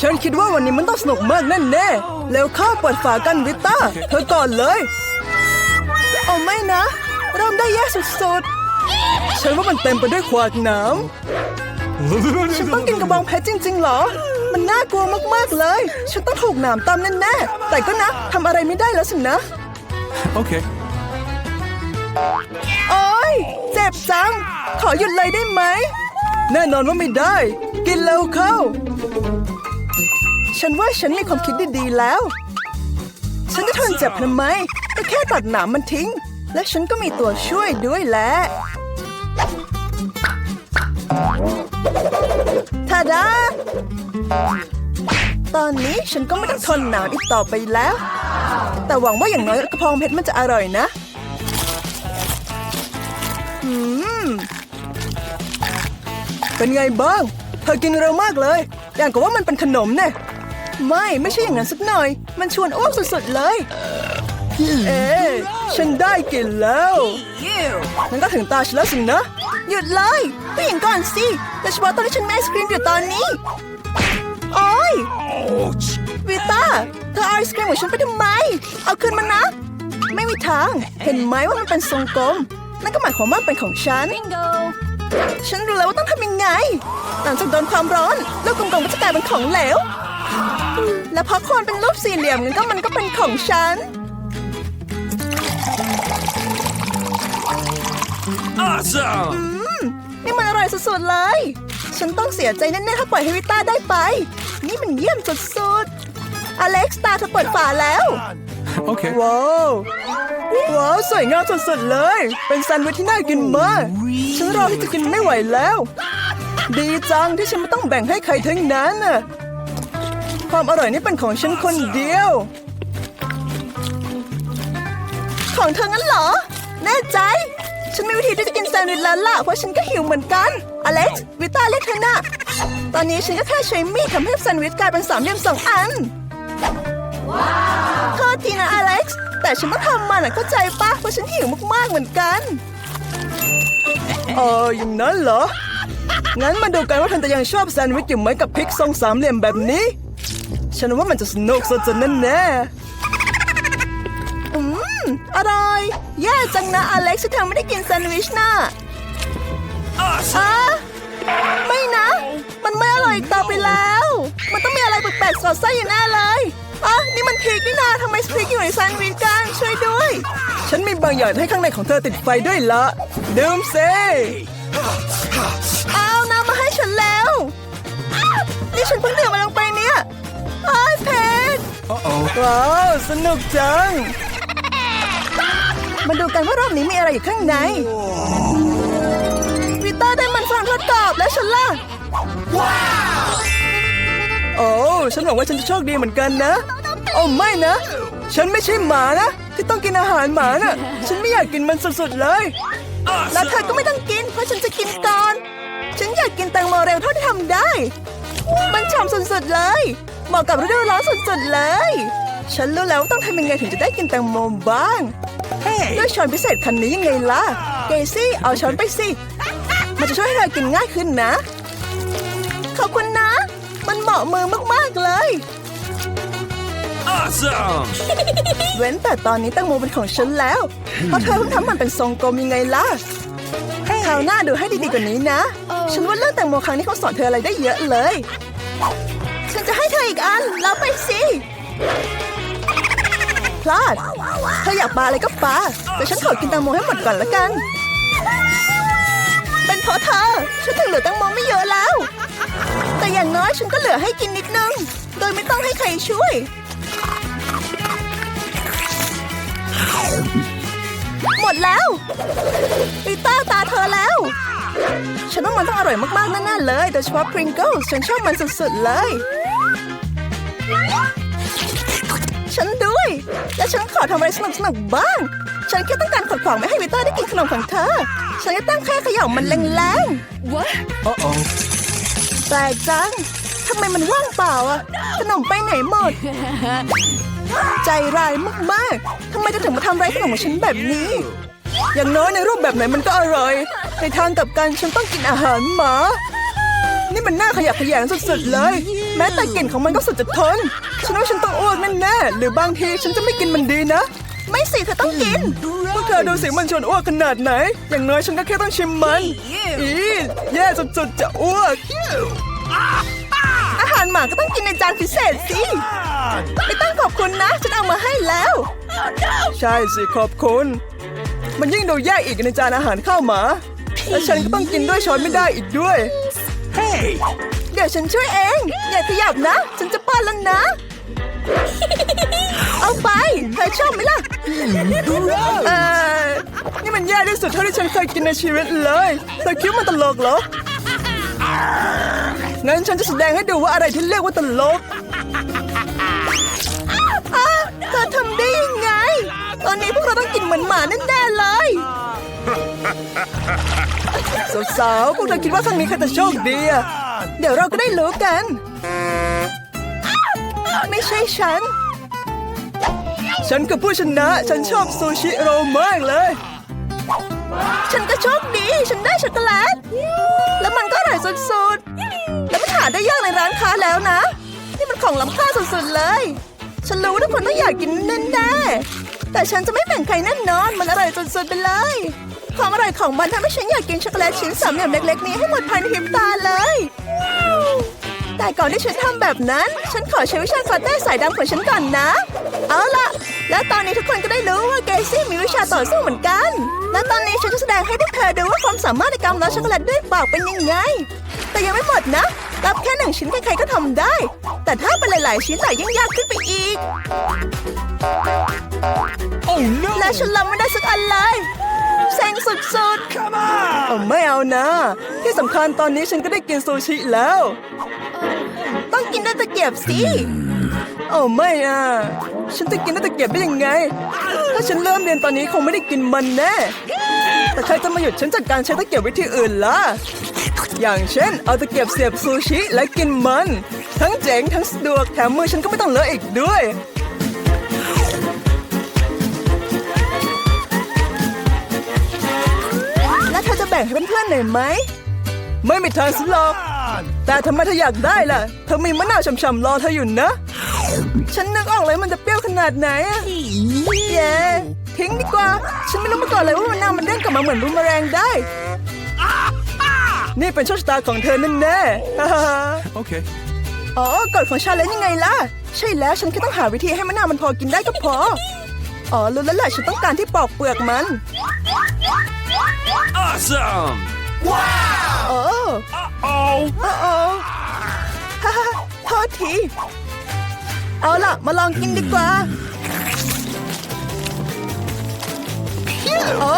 ฉันคิดว่าวันนี้มันต้องสนุกมากแน่แน่ๆแล้วเข้าเปิดฝากันวิต้า เธอก่อนเลยโอ้ไม่นะ เริ่มได้แย่สุดๆ ฉันว่ามันเต็มไปด้วยขวากหน้ำฉันต้องกินกระบองเพชรจริงๆเหรอ มันน่ากลัวมากๆเลย ฉันต้องถูกหนามตามแน่ๆ แต่ก็นะทำอะไรไม่ได้แล้วสินะ Okay. โอ๊ยเจ็บจัง ขอหยุดเลยได้ไหม แน่นอนว่าไม่ได้ กินเร็วเข้า ฉันว่าฉันมีความคิดดีๆแล้ว ฉันจะทนเจ็บทำไมก็แค่ตัดหนามมันทิ้ง และฉันก็มีตัวช่วยด้วยแหละทาดา ตอนนี้ฉันก็ไม่ต้องทนหนามอีกต่อไปแล้ว แต่หวังว่าอย่างน้อยกระพองเพชรมันจะอร่อยนะอืมเป็นไงบ้าง เธอกินเร็วมากเลย อย่างกับว่ามันเป็นขนมเนี่ย ไม่ไม่ใช่อย่างนั้นสักหน่อย มันชวนอ้วกสุดๆเลย เอ๊ะฉันได้กินแล้วงั้นก็ถึงตาฉันแล้วสินะ หยุดเลยผู้หญิงก่อนสิโดยเฉพาะตอนที่ฉันมีไอศครีมอยู่ตอนนี้โอ้ย Ouch. วิต้าเธอเอาไอศครีมของฉันไปทำไม เอาคืนมานะ ไม่มีทาง เห็นไหมว่ามันเป็นทรงกลม นั่นก็หมายความว่าเป็นของฉัน Bingo! ฉันรู้แล้วว่าต้องทำยังไง หลังจากโดนความร้อน ลูกกลมๆก็จะกลายเป็นของเหลว และพอโคนเป็นรูปสี่เหลี่ยมงั้นก็มันก็เป็นของฉัน Awesome. นี่มันอร่อยสุดๆเลย ฉันต้องเสียใจแน่ๆถ้าปล่อยให้วิต้าได้ไป นี่มันเยี่ยมสุดๆ อเล็กซ์ตาเธอเปิดฝาแล้ว Okay. ว้าว ว้าว สวยงามสุดๆเลย เป็นแซนด์วิชที่น่ากินมาก ฉันรอที่จะกินไม่ไหวแล้ว ดีจังที่ฉันไม่ต้องแบ่งให้ใครทั้งนั้นน่ะ ความอร่อยนี่เป็นของฉันคนเดียว ของเธองั้นเหรอ แน่ใจ ฉันมีวิธีที่จะกินแซนด์วิชแล้วล่ะเพราะฉันก็หิวเหมือนกัน อเล็กซ์วิต้าเรียกเธอน่ะตอนนี้ฉันก็แค่ใช้มีดทำให้แซนด์วิชกลายเป็นสามเหลี่ยมสองอันโทษทีนะอเล็กซ์แต่ฉันต้องทำมันอะเข้าใจปะเพราะฉันหิวมากๆเหมือนกันเอออย่างนั้นเหรอ งั้นมาดูกันว่าเธอจะยังชอบแซนด์วิชอยู่ไหมกับพริกทรงสามเหลี่ยมแบบนี้ ฉันว่ามันจะสนุกสุดๆนั่นแน่อืม อร่อย แย่จังนะอเล็กซ์ที่เธอไม่ได้กินแซนด์วิชน่ะ Awesome. อะไม่นะ มันไม่อร่อยอีกต่อไปแล้ว มันต้องมีอะไรแปลกๆสอดไส้อยู่แน่เลยอะนี่มันพริกนี่นาทำไมพริกอยู่ในแซนด์วิชกันช่วยด้วย ฉันมีบางอย่างให้ข้างในของเธอติดไฟด้วยละดื่มสิเอาน้ำมาให้ฉันแล้วอ้าวนี่ฉันเพิ่งดื่มมาลง ชร Uh-oh. ว้าวสนุกจัง มาดูกันว่ารอบนี้มีอะไรอยู่ข้างในวิต้าได้มันฝรั่งทอดกรอบแล้วฉันล่ะโอ้ฉันหวังว่าฉันจะโชคดีเหมือนกันนะ โอ้ไม่นะ ฉันไม่ใช่หมานะ ที่ต้องกินอาหารหมาน่ะ ฉันไม่อยากกินมันสุดๆเลย แล้วเธอก็ไม่ต้องกิน เพราะฉันจะกินก่อน ฉันอยากกินแตงโมเร็วเท่าที่ทำได้ มันฉ่ำสุดๆเลย เหมาะกับฤดูร้อนสุดๆเลย ฉันรู้แล้วว่าต้องทำยังไงถึงจะได้กินแตงโมบ้าง Hey. ด้วยช้อนพิเศษคันนี้ยังไงล่ะเกซี่เอาช้อนไปสิ มันจะช่วยให้เรากินง่ายขึ้นนะ ขอบคุณนะ มันเหมาะมือมากๆเลย Awesome. เว้นแต่ตอนนี้แตังโมเป็นของฉันแล้ว เพราะเธอเพิ่งทำมันเป็นทรงกลมยังไงล่ะคราวหน้าดูให้ดีๆกว่านี้นะ ฉันว่าเรื่องแตงโมครั้งนี้เขาสอนเธออะไรได้เยอะเลย ฉันจะให้เธออีกอันแล้วไปสิพลาดเธออยากปาอะไรก็ปาแต่ฉันขอกินแตงโมให้หมดก่อนละกัน เป็นเพราะเธอฉันถึงเหลือแตงโมไม่เยอะแล้ว แต่อย่างน้อยฉันก็เหลือให้กินนิดนึง โดยไม่ต้องให้ใครช่วยหมดแล้วลิต้าตาเธอแล้ว ฉันว่ามันต้องอร่อยมากๆแน่ๆเลย โดยเฉพาะพริงเกิลฉันชอบมันสุดๆเลย ฉันด้วย และฉันขอทำอะไรสนุกๆบ้าง ฉันแค่ต้องการขัดขวางไม่ให้วิต้าได้กินขนมของเธอ ฉันก็ตั้งแค่เขย่ามันแรง What? Uh-oh. ๆแต่จังทำไมมันว่างเปล่าอะขนมไปไหนหมด ใจร้ายมากๆทำไมจะถึงมาทำร้ายขนมของฉันแบบนี้ อย่างน้อยในรูปแบบไหนมันก็อร่อย ในทางกลับกันฉันต้องกินอาหารหมา นี่มันน่าขยะแขยงสุดๆเลย แม้แต่กลิ่นของมันก็สุดจะทน ฉันว่าฉันต้องอ้วกแน่ๆหรือบางทีฉันจะไม่กินมันดีนะ ไม่สิเธอต้องกิน พวกเธอดูสิมันชวนอ้วกขนาดไหน อย่างน้อยฉันก็แค่ต้องชิมมัน อีแย่สุดๆจะอ้วก อาหารหมาก็ต้องกินในจานพิเศษสิ ไม่ต้องขอบคุณนะ ฉันเอามาให้แล้ว ใช่สิขอบคุณ มันยิ่งดูแย่อีกในจานอาหารข้าวหมา และฉันก็ต้องกินด้วยช้อนไม่ได้อีกด้วย Hey! เดี๋ยวฉันช่วยเอง อย่าขยับนะ ฉันจะป้อนแล้วนะ เอาไปเธอชอบไหมล่ะเออนี่มันแย่ที่สุดเท่าที่ฉันเคยกินในชีวิตเลยเธอคิดว่ามันตลกเหรองั้นฉันจะแสดงให้ดูว่าอะไรที่เรียกว่าตลกอ้าวเธอทำได้ยังไง ตอนนี้พวกเราต้องกินเหมือนหมาแน่ๆเลยสาวๆพวกเธอคิดว่าครั้งนี้ใครจะโชคดีอะ เดี๋ยวเราก็ได้รู้กัน ไม่ใช่ฉัน ฉันกับผู้ชนะ ฉันชอบซูชิโรมากเลย ฉันก็โชคดี ฉันได้ช็อกโกแลต แล้วมันก็อร่อยสุดๆ แล้วมันหาได้ยากในร้านค้าแล้วนะ นี่มันของล้ำค่าสุดๆเลย ฉันรู้ว่าทุกคนต้องอยากกินแน่ๆแต่ฉันจะไม่แบ่งใครแน่นอน มันอร่อยสุดๆไปเลย ความอร่อยของมันทำให้ฉันอยากกินช็อกโกแลตชิ้นสามเหลี่ยมเล็กๆนี้ให้หมดภายในพริบตาเลย แต่ก่อนที่ฉันทำแบบนั้น ฉันขอใช้วิชาคาเต้สายดำของฉันก่อนนะ เอาล่ะ แล้วตอนนี้ทุกคนก็ได้รู้ว่าเกซี่มีวิชาต่อสู้เหมือนกัน และตอนนี้ฉันจะแสดงให้พวกเธอดูว่าความสามารถในการล้อช็อกโกแลตด้วยปากเป็นยังไง แต่ยังไม่หมดนะรับแค่หนึ่งชิ้นใครๆก็ทำได้ แต่ถ้าเป็นหลายๆ ชิ้นแต่ยิ่งยากขึ้นไปอีก Oh no! และฉันรับไม่ได้สักอันเลย เซ็งสุดๆ Come on! เอาไม่เอานะ ที่สำคัญตอนนี้ฉันก็ได้กินซูชิแล้ว ต้องกินด้วยตะเกียบสิโอ้ไม่อะ ฉันจะกินด้วยตะเกียบได้ยังไง ถ้าฉันเริ่มเรียนตอนนี้คงไม่ได้กินมันแน่ แต่ใครจะมาหยุดฉันจากการใช้ตะเกียบวิธีอื่นล่ะ อย่างเช่น เอาตะเกียบเสียบซูชิและกินมัน ทั้งเจ๋งทั้งสะดวกแถมมือฉันก็ไม่ต้องเลอะอีกด้วย เธอจะแบ่งให้เพื่อนๆหน่อยไหม ไม่มีทางสิหรอก แต่ทำไมเธออยากได้ล่ะ เธอมีมะนาวฉ่ำๆรอเธออยู่นะ ฉันนึกออกเลยมันจะเปรี้ยวขนาดไหนอะแย่ทิ้งดีกว่า ฉันไม่รู้มาก่อนเลยว่ามะนาวมันเด้งกลับมาเหมือนรูมแมลงได้ นี่เป็นโชคชะตาของเธอแน่ๆฮ่าๆ Okay. อ๋อกฎของชาเลนจ์ยังไงล่ะ ใช่แล้วฉันแค่ต้องหาวิธีให้มะนาวมันพอกินได้ก็พอ อ๋อรู้แล้วแหละฉันต้องการที่ปอกเปลือกมัน Awesome! โอ้ Uh-oh! โอ้โอ้ฮ่าฮ่าโทษที เอาล่ะ มาลองกินดีกว่าโอ้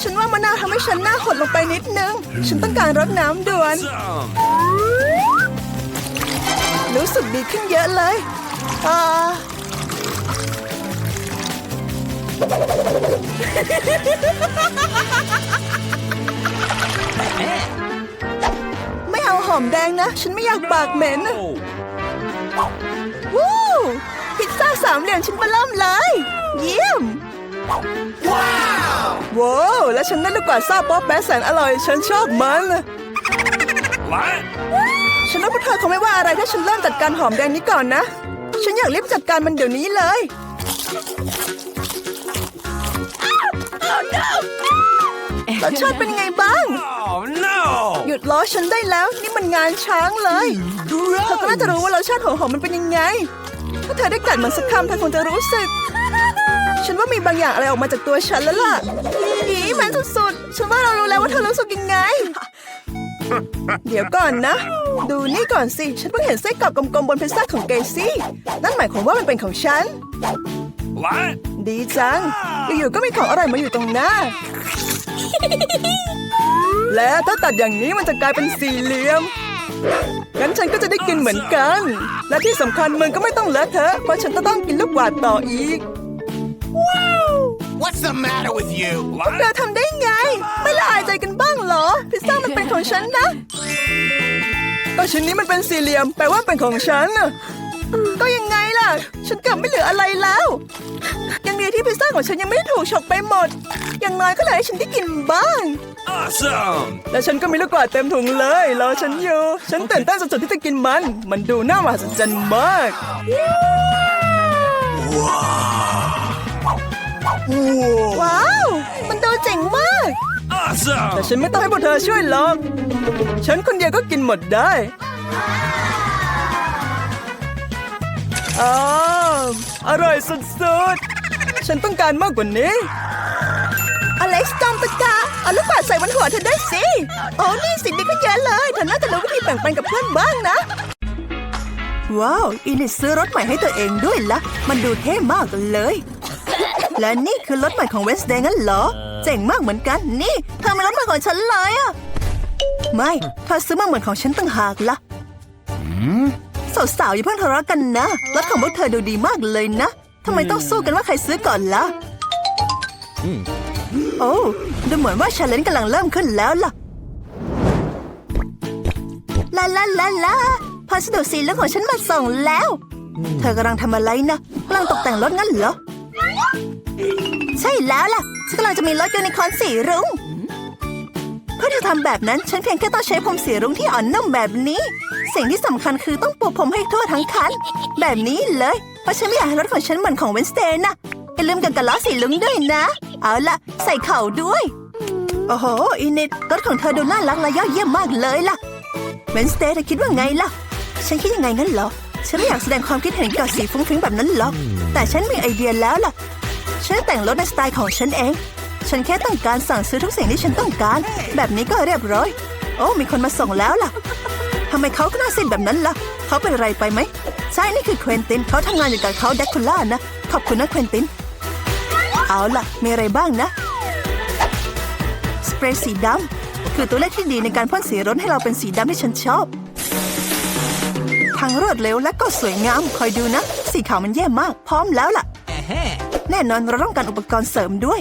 ฉันว่ามะนาวทำให้ฉันหน้าหดลงไปนิดนึง ฉันต้องการรดน้ำด่วน Awesome! รู้สึกดีขึ้นเยอะเลยอ่า ไม่เอาหอมแดงนะ ฉันไม่อยากปากเหม็น Oh! วู้พิซซ่าสามเหลี่ยมชิ้นเบอร์เริ่มเลย เยี่ยม ว้าวว้าวแล้วฉันได้ลูกกวาดซ่าป๊อปแบ๊ะแสนอร่อย ฉันชอบมัน What? ฉันว่าพวกเธอคงไม่ว่าอะไรถ้าฉันเริ่มจัดการหอมแดงนี้ก่อนนะ ฉันอยากรีบจัดการมันเดี๋ยวนี้เลย รสชาติเป็นยังไงบ้าง Oh no! หยุดล้อฉันได้แล้ว นี่มันงานช้างเลยเธอก็น่าจะรู้ว่ารสชาติของหอมมันเป็นยังไง ถ้าเธอได้กัดมันสักคำเธอคงจะรู้สึก ฉันว่ามีบางอย่างอะไรออกมาจากตัวฉันแล้วล่ะอีมันสุดๆ ฉันว่าเรารู้แล้วว่าเธอรู้สึกยังไง เดี๋ยวก่อนนะ ดูนี่ก่อนสิ ฉันเพิ่งเห็นไส้กรอกกลมๆบนพิซซ่าของเกซี่ นั่นหมายความว่ามันเป็นของฉัน What? ดีจัง อยู่ๆก็มีของอร่อยมาอยู่ตรงหน้า แล้วถ้าตัดอย่างนี้มันจะกลายเป็นสี่เหลี่ยมงั้นฉันก็จะได้กินเหมือนกัน และที่สำคัญมึงก็ไม่ต้องเลอะเทอะเพราะฉันจะต้องกินลูกกวาดต่ออีก What's the matter with you? เธอทำได้ไง ไม่ละอายใจกันบ้างเหรอ พิซซ่ามันเป็นของฉันนะก็ชิ้นนี้มันเป็นสี่เหลี่ยม แปลว่าเป็นของฉันน่ะ ก็ยังไงล่ะ ฉันเกือบไม่เหลืออะไรแล้ว ยังดีที่พิซซ่าของฉันยังไม่ได้ถูกฉกไปหมด อย่างน้อยก็เหลยให้ฉันได้กินบ้าง Awesome! แล้วฉันก็มีลูกกวาดเต็มถุงเลยรอฉันอยู่ ฉันตื่นเต้นสุดๆที่จะกินมัน มันดูน่ามหัศจรรย์มาก ว้าว มันดูเจ๋งมากแต่ Awesome! ฉันไม่ต้องให้พวกเธอช่วยหรอก ฉันคนเดียวก็กินหมดได้อ้าวอร่อยสุดๆ ฉันต้องการมากกว่านี้ อเล็กซ์จอมตะกาเอาลูกปัดใส่บนหัวเธอได้สิโอ้นี่สิดีก็เยอะเลยเธอน่าจะรู้วิธีแบ่งปันกับเพื่อนบ้างนะ ว้าว อินิสซื้อรถใหม่ให้ตัวเองด้วยละ มันดูเท่มากเลย และนี่คือรถใหม่ของเวสเดย์งั้นเหรอ เจ๋งมากเหมือนกัน นี่เธอเป็นรถใหม่ของฉันเลยอะไม่เธอซื้อมาเหมือนของฉันต่างหากละ สาวๆอย่าเพิ่งทะเลาะกันนะรถของพวกเธอดูดีมากเลยนะทำไมต้องสู้กันว่าใครซื้อก่อนล่ะโอ้ดูเหมือนว่าชาเลนจ์กำลังเริ่มขึ้นแล้วล่ะลาลาลาลาพัสดุสีเหลืองของฉันมาส่งแล้ว เธอกำลังทำอะไรนะกำลังตกแต่งรถงั้นเหรอ ใช่แล้วล่ะฉันกำลังจะมีรถยูนิคอร์นสีรุ้งเพื่อที่จะทำแบบนั้นฉันเพียงแค่ต้องใช้ผมสีรุ้งที่อ่อนนุ่มแบบนี้ สิ่งที่สำคัญคือต้องปูผมให้ทั่วทั้งคัน แบบนี้เลย เพราะฉันไม่อยากให้รถของฉันเหมือนของเวนสเตย์นะอย่าลืมกันกับล้อสีรุ้งด้วยนะ เอาละใส่เข่าด้วย โอ้โห อินิดรถของเธอดูน่ารักและยอดเยี่ยมมากเลยล่ะเวนสเตย์เธอคิดว่าไงล่ะ ฉันคิดยังไงงั้นเหรอ ฉันไม่อยากแสดงความคิดเห็นเกี่ยวกับสีฟุ้งฟิ้งแบบนั้นหรอก แต่ฉันมีไอเดียแล้วล่ะ ฉันแต่งรถในสไตล์ของฉันเอง ฉันแค่ต้องการสั่งซื้อทุกสิ่งที่ฉันต้องการ แบบนี้ก็เรียบร้อย โอ้ มีคนมาส่งแล้วล่ะ ทำไมเขาก็น่าสิ้นแบบนั้นล่ะ เขาเป็นอะไรไปไหม ใช่ นี่คือเควินติน เขาทำงานอยู่กับเขาแดกคูล่านะ ขอบคุณนะเควินติน เอาล่ะ มีอะไรบ้างนะ สเปรย์สีดำคือตัวเลขที่ดีในการพ่นสีรถให้เราเป็นสีดำที่ฉันชอบทั้งรวดเร็วและก็สวยงาม คอยดูนะ สีขาวมันแย่มาก พร้อมแล้วล่ะ แน่นอนเราต้องการอุปกรณ์เสริมด้วย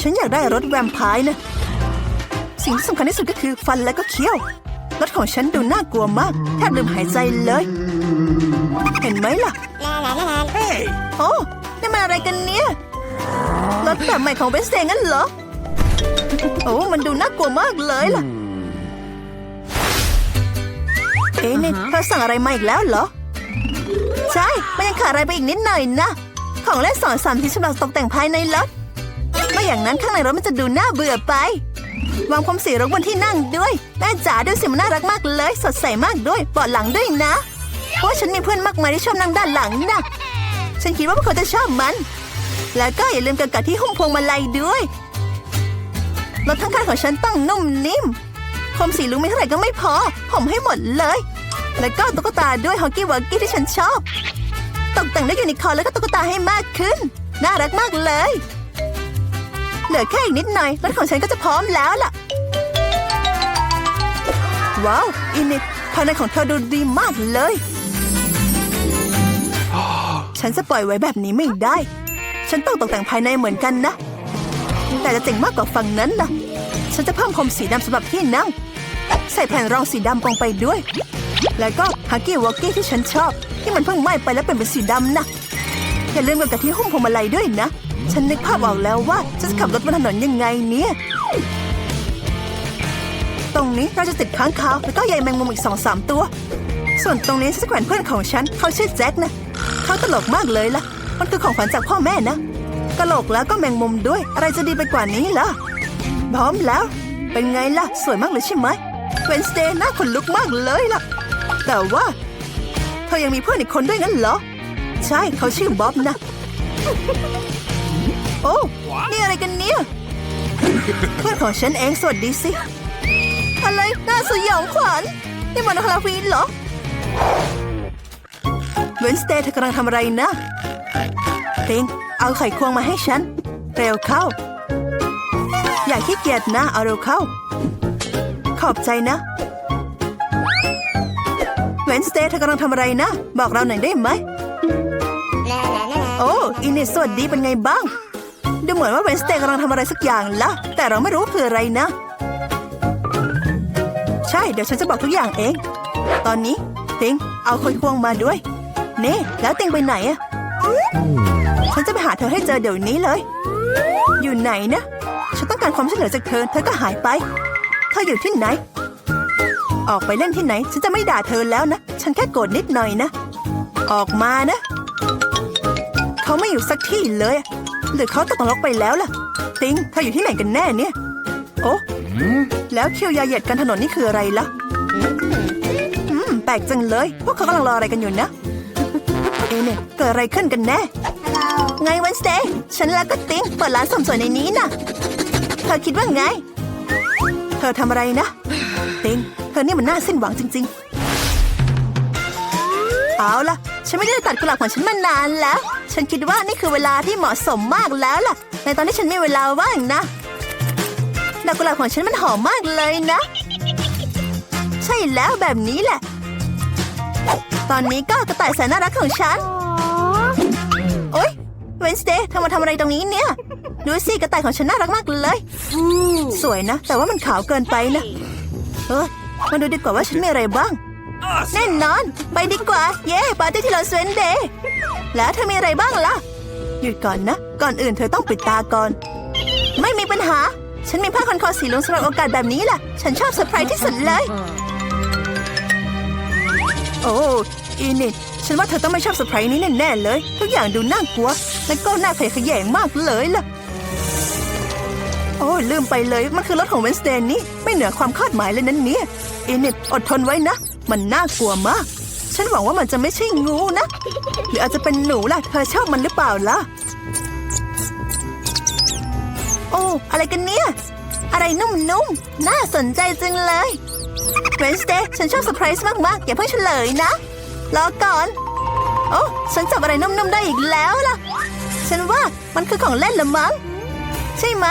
ฉันอยากได้รถแวมไพร์นะสิ่งที่สำคัญที่สุดก็คือฟันและก็เขี้ยว รถของฉันดูน่ากลัวมากแทบลืมหายใจเลย เห็นไหมล่ะโอ้นี่มันอะไรกันเนี่ยรถแบบใหม่ของเวสเซงั้นเหรอ โอ้มันดูน่ากลัวมากเลยล่ะ เอ๊ะนี่เธอสั่งอะไรมาอีกแล้วเหรอ ใช่ มันยังขาดอะไรไปอีกนิดหน่อยนะ ของเล่นสอนสามที่สำหรับตกแต่งภายในรถไม่อย่างนั้นข้างในรถมันจะดูน่าเบื่อไป วางพรมสีรุ้งบนที่นั่งด้วยแม่จ๋าดูสิมันน่ารักมากเลย สดใสมากด้วยเบาะหลังด้วยนะ เพราะฉันมีเพื่อนมากมายที่ชอบนั่งด้านหลังนะฉันคิดว่าพวกเขาจะชอบมัน แล้วก็อย่าลืมกันกัดที่หุ้มพวงมาลัยด้วยรถทั้งคันของฉันต้องนุ่มนิ่มผมสีลุงไม่เท่าไหร่ก็ไม่พอ ผมให้หมดเลย แล้วก็ตุ๊กตาด้วยฮอกกี้วอกกี้ที่ฉันชอบ ตกแต่งด้วยยูนิคอร์นแล้วก็ตุ๊กตาให้มากขึ้น น่ารักมากเลย เหลือแค่อีกนิดหน่อยรถของฉันก็จะพร้อมแล้วล่ะ ว้าว อินิดภายในของเธอดูดีมากเลย ฉันจะปล่อยไว้แบบนี้ไม่ได้ ฉันต้องตกแต่งภายในเหมือนกันนะ แต่จะเจ๋งมากกว่าฝั่งนั้นนะฉันจะเพิ่มพรมสีดำสำหรับที่นั่ง ใส่แผ่นรองสีดำลงไปด้วย แล้วก็ฮักกี้วอกกี้ที่ฉันชอบ ที่มันเพิ่งไหม้ไปแล้วเป็นเป็นสีดำนะอย่าลืมกันกับที่หุ้มพวงมาลัยด้วยนะ ฉันนึกภาพออกแล้วว่าฉันจะขับรถบนถนนยังไงเนี่ย ตรงนี้เราจะติดค้างคาวแล้วก็ใยแมงมุมอีกสองสามตัว ส่วนตรงนี้ฉันจะแขวนเพื่อนของฉันเขาชื่อแจ็คนะเขาตลกมากเลยล่ะ มันคือของขวัญจากพ่อแม่นะตลกแล้วก็แมงมุมด้วย อะไรจะดีไปกว่านี้ล่ะพร้อมแล้ว เป็นไงล่ะ สวยมากเลยใช่ไหมเวนสเตย์น่าขนลุกมากเลยล่ะ แต่ว่า เธอยังมีเพื่อนอีกคนด้วยงั้นเหรอ ใช่เขาชื่อบ๊อบนะ โอ้นี่อะไรกันเนี่ย เพื่อนของฉันเองสวัสดีสิ อะไรน่าสยองขวัญนี่มันฮาโลวีนเหรอ เวนสเตย์เธอกำลังทำอะไรนะติงเอาไข่ควงมาให้ฉัน เร็วเข้า อย่าขี้เกียจนะ เอาเร็วเข้า ขอบใจนะ เวนสเตย์เธอกำลังทำอะไรนะ บอกเราหน่อยได้ไหม โอ้อินิสสวัสดีเป็นไงบ้าง ดูเหมือนว่าเวนสเตย์กำลังทำอะไรสักอย่างละแต่เราไม่รู้คืออะไรนะ ใช่เดี๋ยวฉันจะบอกทุกอย่างเอง ตอนนี้ติงเอาคนควงมาด้วยเน่แล้วติงไปไหนอะฉันจะไปหาเธอให้เจอเดี๋ยวนี้เลย อยู่ไหนนะฉันต้องต้องการความช่วยเหลือจากเธอ เธอก็หายไป เธออยู่ที่ไหน ออกไปเล่นที่ไหน ฉันจะไม่ด่าเธอแล้วนะ ฉันแค่โกรธนิดหน่อยนะ ออกมานะ เขาไม่อยู่สักที่เลย หรือเขาตกนรกไปแล้วล่ะ ติงเธออยู่ที่ไหนกันแน่เนี่ย โอ้แล้วคิวยาเหยียดกันถนนนี่คืออะไรล่ะ อืม แปลกจังเลย พวกเขากำลังรออะไรกันอยู่นะ เอเนี่ยเกิดอะไรขึ้นกันแน่ ไงวันสเตย์ฉันแล้วก็ติงเปิดร้านสมสวยในนี้น่ะ เธอคิดว่าไง เธอทำอะไรนะ ติง เธอนี่มันน่าสิ้นหวังจริง ๆ เอาล่ะ ฉันไม่ได้ตัดกุหลาบของฉันมานานแล้ว ฉันคิดว่านี่คือเวลาที่เหมาะสมมากแล้วล่ะ ในตอนที่ฉันมีเวลาว่างนะดอกกุหลาบของฉันมันหอมมากเลยนะ ใช่แล้วแบบนี้แหละ ตอนนี้ก็กระต่ายแสนน่ารักของฉัน โอ๊ยเวนสเดย์เธอมาทำอะไรตรงนี้เนี่ย ดูสิกระต่ายของฉันน่ารักมากเลย สวยนะ แต่ว่ามันขาวเกินไปนะ เออมาดูดีกว่าว่าฉันมีอะไรบ้าง แน่นอน ไปดีกว่า เย้ปาร์ตี้ที่ลอสเวนเดย์แล้วเธอมีอะไรบ้างล่ะ หยุดก่อนนะ ก่อนอื่นเธอต้องปิดตาก่อน ไม่มีปัญหา ฉันมีผ้าคอนคอสีลืองสำหรับโอกาสแบบนี้แหละฉันชอบเซอร์ไพรส์ที่สุดเลย โอ้อีนิดฉันว่าเธอต้องไม่ชอบเซอร์ไพรส์นี้แน่ๆเลย ทุกอย่างดูน่ากลัว และก็น่าขยะแขยงมากเลยล่ะ โอ้ลืมไปเลย มันคือรถของเวนสเดนนี่ ไม่เหนือความคาดหมายเลยนั้นเนี่ยอีนิดอดทนไว้นะ มันน่ากลัวมาก ฉันหวังว่ามันจะไม่ใช่งูนะ หรืออาจจะเป็นหนูล่ะ เธอชอบมันหรือเปล่าล่ะ โอ้ อะไรกันเนี่ย อะไรนุ่มๆน่าสนใจจังเลยเวนสเดย์ฉันชอบเซอร์ไพรส์มากๆ อย่าเพิ่งเฉลยนะ รอก่อน โอ้ฉันจับอะไรนุ่มๆได้อีกแล้วล่ะ ฉันว่ามันคือของเล่นละมั้ง ใช่ไหม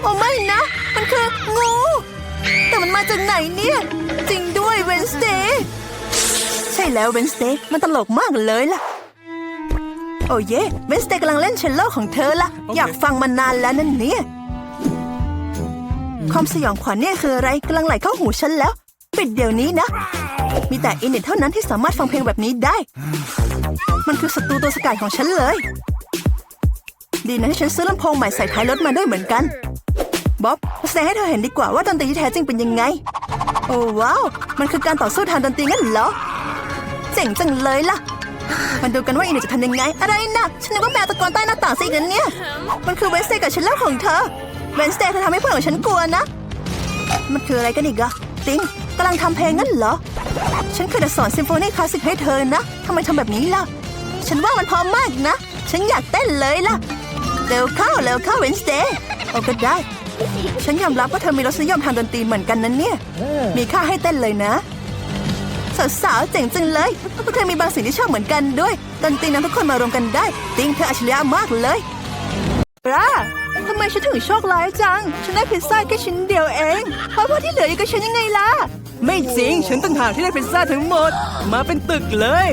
โอ้ไม่นะ มันคืองู แต่มันมาจากไหนเนี่ย จริงด้วยเวนสเดย์ใช่แล้วเวนสเดย์มันตลกมากเลยล่ะ โอ้เย่เวนสเดย์กำลังเล่นเชลโลของเธอละ อยากฟังมานานแล้วนั่นเนี่ย ความสยองขวัญเนี่ยคืออะไรกำลังไหลเข้าหูฉันแล้ว ปิดเดี๋ยวนี้นะ มีแต่อินเน็ตเท่านั้นที่สามารถฟังเพลงแบบนี้ได้ มันคือศัตรูตัวสกัดของฉันเลย ดีนะที่ฉันซื้อลำโพงใหม่ใส่ท้ายรถมาด้วยเหมือนกัน บ๊อบแสดงให้เธอเห็นดีกว่าว่าดนตรีที่แท้จริงเป็นยังไง โอ้ว้าว มันคือการต่อสู้ทางดนตรีงั้นเหรอ เจ๋งจังเลยล่ะมาดูกันว่าอินจะทำยังไง อะไรนะฉันนึกว่าแมวตะโกนใต้หน้าต่างสิกันเนี่ย มันคือเวนสเตย์กับฉันเล่าของเธอ เวนสเตย์เธอทำให้เพื่อนของฉันกลัวนะ มันคืออะไรกันอีกอะติงกำลังทำเพลงงั้นเหรอ ฉันเคยจะสอนซิมโฟนีคลาสสิกให้เธอนะทำไมทำแบบนี้ล่ะ ฉันว่ามันพร้อมมากนะ ฉันอยากเต้นเลยล่ะ เร็วเข้าเร็วเข้าเวนสเตย์โอ้ก็ได้ ฉันยอมรับว่าเธอมีรสนิยมทางดนตรีเหมือนกันนั้นเนี่ย มีค่าให้เต้นเลยนะ สาวๆเจ๋งจังเลยพวกเธอมีบางสิ่งที่ชอบเหมือนกันด้วย ดนตรีนั้นทุกคนมารวมกันได้ ติงเธออัจฉริยะมากเลยบราทำไมฉันถึงโชคร้ายจัง ฉันได้พิซซ่าแค่ชิ้นเดียวเอง เพราะพวกที่เหลืออยู่กับฉันยังไงล่ะ ไม่จริง ฉันต่างหากที่ได้พิซซ่าทั้งหมด มาเป็นตึกเลย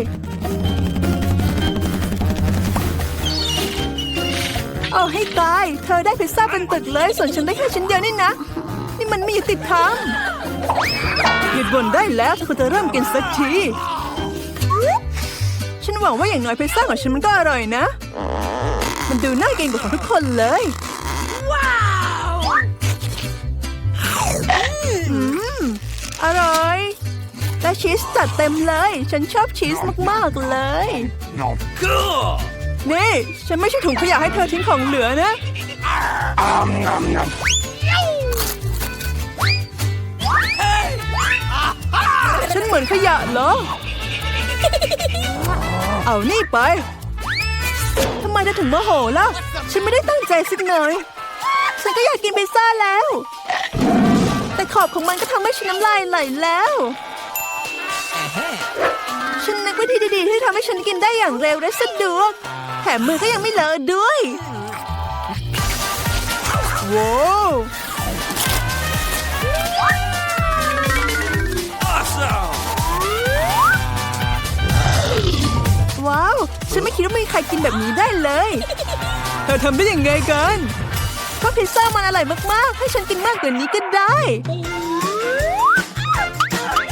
เอาให้ตาย เธอได้พิซซ่าเป็นตึกเลย ส่วนฉันได้แค่ชิ้นเดียวนี่นะ นี่มันไม่ยุติธรรมหยุดบ่นได้แล้วถ้าคุณจะเริ่มกินสักที ฉันหวังว่าอย่างน้อยพิซซ่าของฉันมันก็อร่อยนะ มันดูน่ากินกว่าของทุกคนเลย ว้าวอืมอร่อยและชีสจัดเต็มเลย ฉันชอบชีสมาก ๆ เลย Cool. นี่ ฉันไม่ใช่ถุงขยะให้เธอทิ้งของเหลือนะ ฉันเหมือนขยะเหรอ เอานี่ไป ทำไมเธอถึงโมโหล่ะ ฉันไม่ได้ตั้งใจสักหน่อย ฉันก็อยากกินพิซซ่าแล้ว แต่ขอบของมันก็ทำให้ฉันน้ำลายไหลแล้ว ฉันนึกวิธีดีๆที่ทำให้ฉันกินได้อย่างเร็วและสะดวก แถมมือก็ยังไม่เลอะด้วยว้าวว้าว ฉันไม่คิดว่ามีใครกินแบบนี้ได้เลย เธอทำได้ยังไงกันก็พิซซ่ามันอร่อยมาก ๆ ให้ฉันกินมากกว่านี้ก็ได้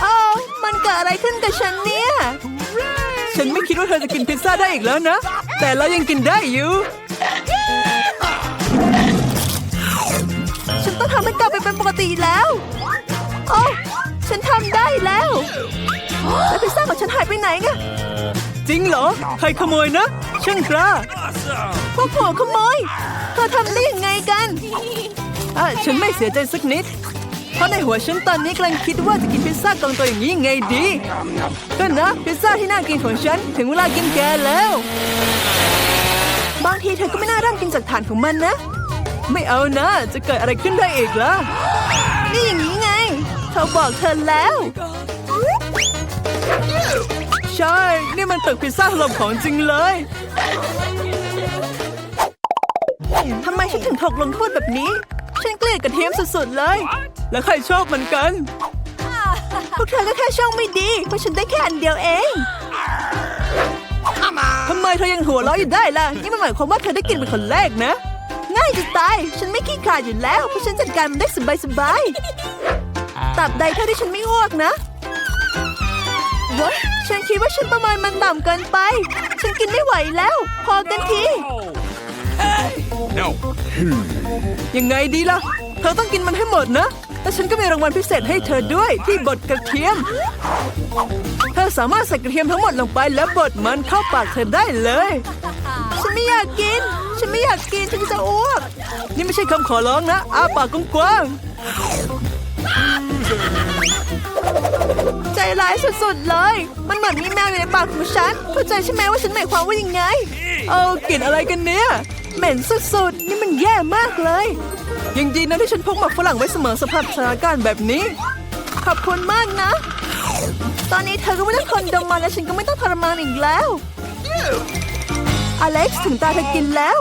เอ้ามันเกิดอะไรขึ้นกับฉันเนี่ย ฉันไม่คิดว่าเธอจะกินพิซซ่าได้อีกแล้วนะ แต่เรายังกินได้อยู่ทำให้กลับไปเป็นปกติแล้ว โอ้ฉันทำได้แล้ว แล้วพิซซ่าของฉันหายไปไหนเนี่ยจริงเหรอ ใครขโมยนะ ช่างกล้า Awesome. พวกหัวขโมย เธอทำได้ยังไงกัน อะ ฉันไม่เสียใจสักนิด เพราะในหัวฉันตอนนี้กำลังคิดว่าจะกินพิซซ่ากองตัวอย่างนี้ยังไงดีก็นะพิซซ่าที่น่ากินของฉันถึงเวลากินแกแล้ว บางทีเธอก็ไม่น่าริ่มกินจากฐานของมันนะ ไม่เอานะ จะเกิดอะไรขึ้นได้อีกล่ะนี่อย่างนี้ไงเขาบอกเธอแล้ว ใช่ นี่มันตึกพิซซ่าถล่มของจริงเลยทำไมฉันถึงถูกลงโทษแบบนี้ ฉันเกลียดกระเทียมสุดๆเลย แล้วใครชอบมันกัน พวกเธอก็แค่ช่องไม่ดี เพราะฉันได้แค่อันเดียวเองทำไมเธอยังหัวเราะอยู่ได้ล่ะ นี่มันหมายความว่าเธอได้กินเป็นคนแรกนะ ง่ายจะตาย ฉันไม่ขี้ขลาดอยู่แล้ว เพราะฉันจัดการมันได้สบายๆตราบใดเท่าที่ฉันไม่อ้วกนะวะฉันคิดว่าฉันประมาณมันต่ำเกินไป ฉันกินไม่ไหวแล้ว พอกันที No. ยังไงดีล่ะ เธอต้องกินมันให้หมดนะ แต่ฉันก็มีรางวัลพิเศษให้เธอด้วยที่บดกระเทียม เธอสามารถใส่กระเทียมทั้งหมดลงไปแล้วบดมันเข้าปากเธอได้เลย ฉันไม่อยากกิน ฉันไม่อยากกิน ฉันจะอ้วก นี่ไม่ใช่คำขอร้องนะ อ้าปากกว้างใจร้ายสุดๆเลย มันเหมือนมีแมวอยู่ในปากของฉัน เข้าใจใช่ไหมว่าฉันหมายความว่ายังไง เอากลิ่นอะไรกันเนี่ย เหม็นสุดๆ นี่มันแย่มากเลย ยังดีนะที่ฉันพกหมักฝรั่งไว้เสมอสำหรับสถานการณ์แบบนี้ ขอบคุณมากนะ ตอนนี้เธอก็ไม่ต้องทนดมมันและฉันก็ไม่ต้องทรมานอีกแล้ว อเล็กซ์ถึงตาเธอกินแล้ว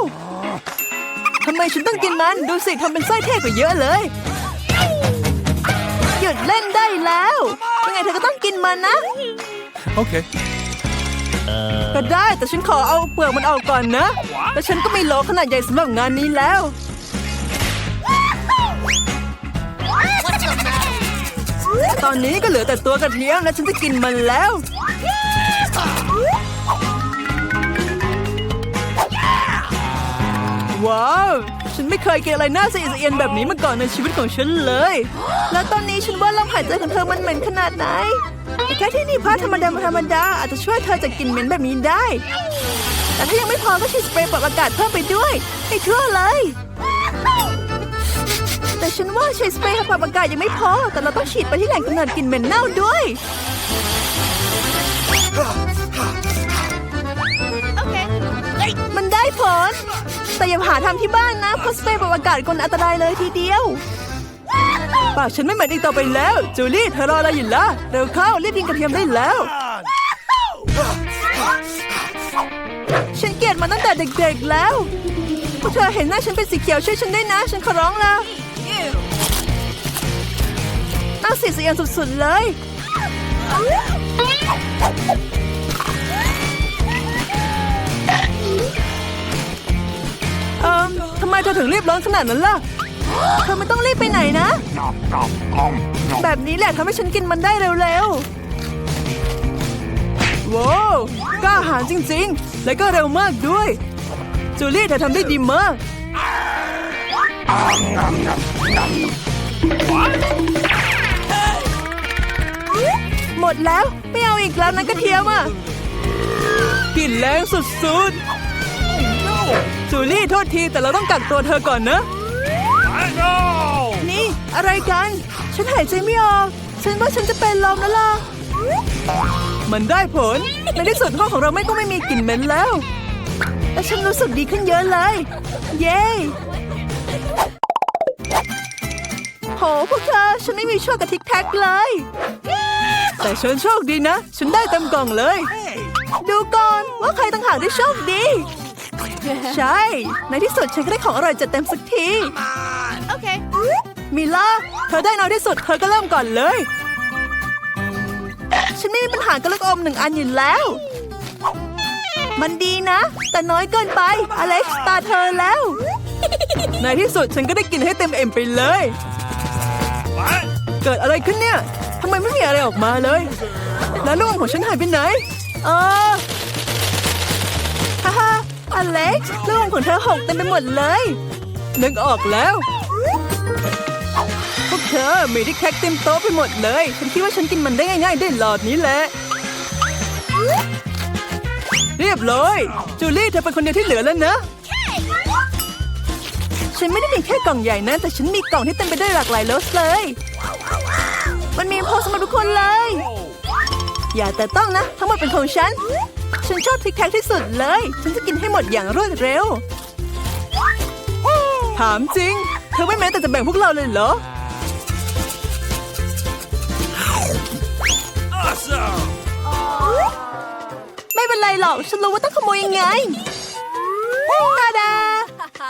ทำไมฉันต้องกินมัน ดูสิทำเป็นไส้เท่กว่าเยอะเลย หยุดเล่นได้แล้วยังไงเธอก็ต้องกินมันนะ Okay. ก็ได้แต่ฉันขอเอาเปลือกมันออกก่อนนะ แต่ฉันก็ไม่โลขนาดใหญ่สำหรับงานนี้แล้ว ตอนนี้ก็เหลือแต่ตัวกระเทียมและฉันจะกินมันแล้ว ว้าว ฉันไม่เคยกินอะไรน่าสะอิดสะเอียนแบบนี้มาก่อนในชีวิตของฉันเลย แล้วตอนนี้ฉันว่าลมหายใจของเธอมันเหม็นขนาดไหนแค่ที่นี่ผ้าธรรมดาธรรมดาอาจจะช่วยเธอจากกลิ่นเหม็นแบบนี้ได้ แต่ถ้ายังไม่พอก็ฉีดสเปรย์ปรับอากาศเพิ่มไปด้วยให้ทั่วเลย แต่ฉันว่าใช้สเปรย์ปรับอากาศยังไม่พอ แต่เราต้องฉีดไปที่แหล่งกำเนิดกลิ่นเหม็นเน่าด้วยมันได้ผล แต่อย่าหาทำที่บ้านนะเพราะสเปรย์ปรับอากาศคนอันตรายเลยทีเดียว ปากฉันไม่เหม็นอีกต่อไปแล้ว จูลี่เธอรออะไรอยู่ล่ะ เร็วเข้ารีบกินกระเทียมได้แล้ว ฉันเกลียดมันตั้งแต่เด็กๆแล้วพวกเธอเห็นหน้าฉันเป็นสีเขียวช่วยฉันด้วยนะ ฉันขอร้องละ น่าสีสะเอียนสุดๆเลย เอ่มทำไมเธอถึงรีบร้อนขนาดนั้นล่ะ เธอไม่ต้องรีบไปไหนนะ แบบนี้แหละทำให้ฉันกินมันได้เร็วๆ ว้าวกล้าหาญจริงๆ และก็เร็วมากด้วย จูลี่เธอทำได้ดีมาก ดแล้ว ไม่เอาอีกแล้วนะกระเทียมอะกลิ่นแรงสุดๆจูลี่โทษทีแต่เราต้องกักตัวเธอก่อนนะ I know. นี่อะไรกัน ฉันหายใจไม่ออก ฉันว่าฉันจะเป็นลมแล้วล่ะ มันได้ผล ในที่สุดห้องของเราไม่ต้องไม่มีกลิ่นเหม็นแล้วและฉันรู้สึกดีขึ้นเยอะเลย เย้โหพวกเธอฉันไม่มีโชคกับทิกแท็กเลย แต่ฉันโชคดีนะ ฉันได้เต็มกล่องเลย ดูก่อนว่าใครต่างหากได้โชคดี ใช่ ในที่สุดฉันก็ได้ของอร่อยจัดเต็มสักทีมิล่า เธอได้น้อยที่สุด เธอก็เริ่มก่อนเลย ฉันไม่มีปัญหากับลูกอมหนึ่งอันอยู่แล้ว มันดีนะ แต่น้อยเกินไป อเล็กซ์ตาเธอแล้ว ในที่สุดฉันก็ได้กินให้เต็มเอ็มไปเลย What? เกิดอะไรขึ้นเนี่ย ทำไมไม่มีอะไรออกมาเลย แล้วลูกอมของฉันหายไปไหน เออฮ่าฮ่าอเล็กซ์ลูกอมของเธอหกเต็มไปหมดเลย นึกออกแล้วเธอมีดิกแท็กเต็มโต๊ะไปหมดเลย ฉันคิดว่าฉันกินมันได้ง่ายๆได้หลอดนี้แหละ เรียบร้อย จูลี่เธอเป็นคนเดียวที่เหลือแล้วนะฉันไม่ได้มีแค่กล่องใหญ่นะ แต่ฉันมีกล่องที่เต็มไปด้วยหลากหลายรสเลย มันมีพอสำหรับทุกคนเลย อย่าแต่ต้องนะ ทั้งหมดเป็นของฉัน ฉันชอบทิกแท็กที่สุดเลย ฉันจะกินให้หมดอย่างรวดเร็ว ถามจริง เธอไม่แม้แต่จะแบ่งพวกเราเลยเหรอ Awesome! ไม่เป็นไรหรอก ฉันรู้ว่าต้องขโมยยังไงตาดา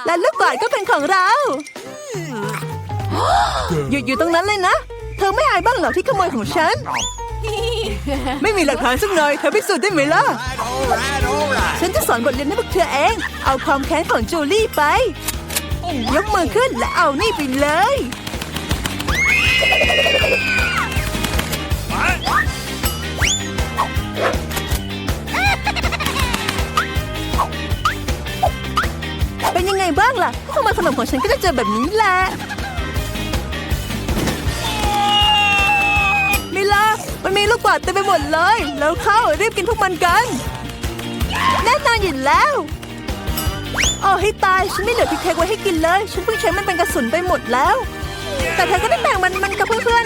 และลูกกอดก็เป็นของเรา หยุดอยู่ตรงนั้นเลยนะ เธอไม่อายบ้างเหรอที่ขโมยของฉัน ไม่มีหลักฐานสักหน่อย เธอพิสูจน์ได้ไหมล่ะ All right, all right. ฉันจะสอนบทเรียนให้พวกเธอเอง เอาความแค้นของจูลี่ไป ยกมือขึ้นและเอานี่ไปเลย What? เป็นยังไงบ้างล่ะถ้าขโมยขนมของฉันก็จะเจอแบบนี้แหละ มันมีลูกบาดเต็มไปหมดเลย แล้วเข้ารีบกินพวกมันกัน แน่นอนอยู่แล้วเอาให้ตายฉันไม่เหลือพริกเค้กไว้ให้กินเลย ฉันเพิ่งใช้มันเป็นกระสุนไปหมดแล้ว แต่เธอก็ได้แบ่งมันมันกับเพื่อน